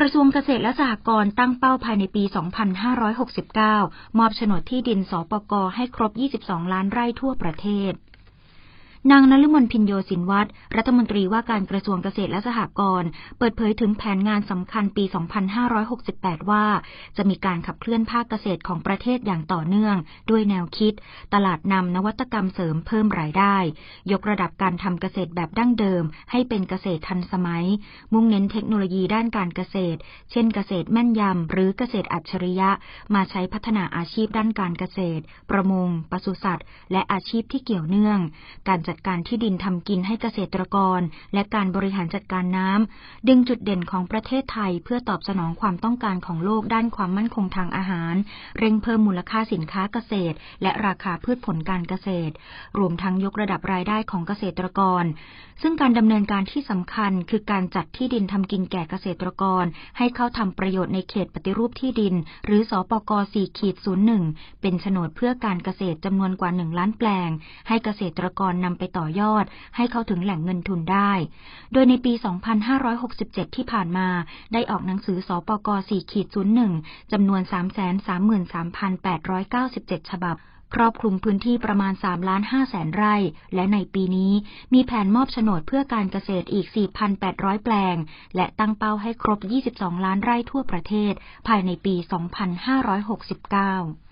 กระทรวงเกษตรและสหกรณ์ตั้งเป้าภายในปี 2569 มอบโฉนดที่ดินสปกให้ครบ 22 ล้านไร่ทั่วประเทศ นางนฤมลพินโยสินวัตรรัฐมนตรีว่าการกระทรวงเกษตรและสหกรณ์เปิดเผยถึงแผนงานสำคัญปี 2568 ว่า จะมีการขับเคลื่อนภาคเกษตรของประเทศอย่างต่อเนื่อง ด้วยแนวคิด ตลาดนำนวัตกรรมเสริมเพิ่มรายได้ ยกระดับการทำเกษตรแบบดั้งเดิม ให้เป็นเกษตรทันสมัย มุ่งเน้นเทคโนโลยีด้านการเกษตร เช่นเกษตรแม่นยำหรือเกษตรอัจฉริยะ มาใช้พัฒนาอาชีพด้านการเกษตร ประมงปศุสัตว์ และอาชีพที่เกี่ยวเนื่อง การจัดการที่ดินทำกินให้เกษตรกร และการบริหารจัดการน้ำดึงจุดเด่นของประเทศไทยเพื่อตอบสนองความต้องการของโลกด้านความมั่นคงทางอาหาร เร่งเพิ่มมูลค่าสินค้าเกษตร และราคาพืชผลการเกษตร รวมทั้งยกระดับรายได้ของเกษตรกร ซึ่งการดำเนินการที่สำคัญคือการจัดที่ดินทำกินแก่เกษตรกร ให้เข้าทำประโยชน์ในเขตปฏิรูปที่ดิน หรือสอปก4ขีด01เป็นโฉนดเพื่อการเกษตรจำนวนกว่า 1 ล้านแปลง ให้เกษตรกรนำไปต่อยอด ให้เข้าถึงแหล่งเงินทุนได้ โดยในปี 2567 ที่ผ่านมาได้ออกหนังสือสอปก4ขีด01จำนวน 333,897 ฉบับครอบคลุมพื้นที่ประมาณ3ล้าน5แสนไร่ และในปีนี้มีแผนมอบโฉนดเพื่อการเกษตรอีก 4,800 แปลง และตั้งเป้าให้ครบ 22 ล้านไร่ทั่วประเทศ ภายในปี 2569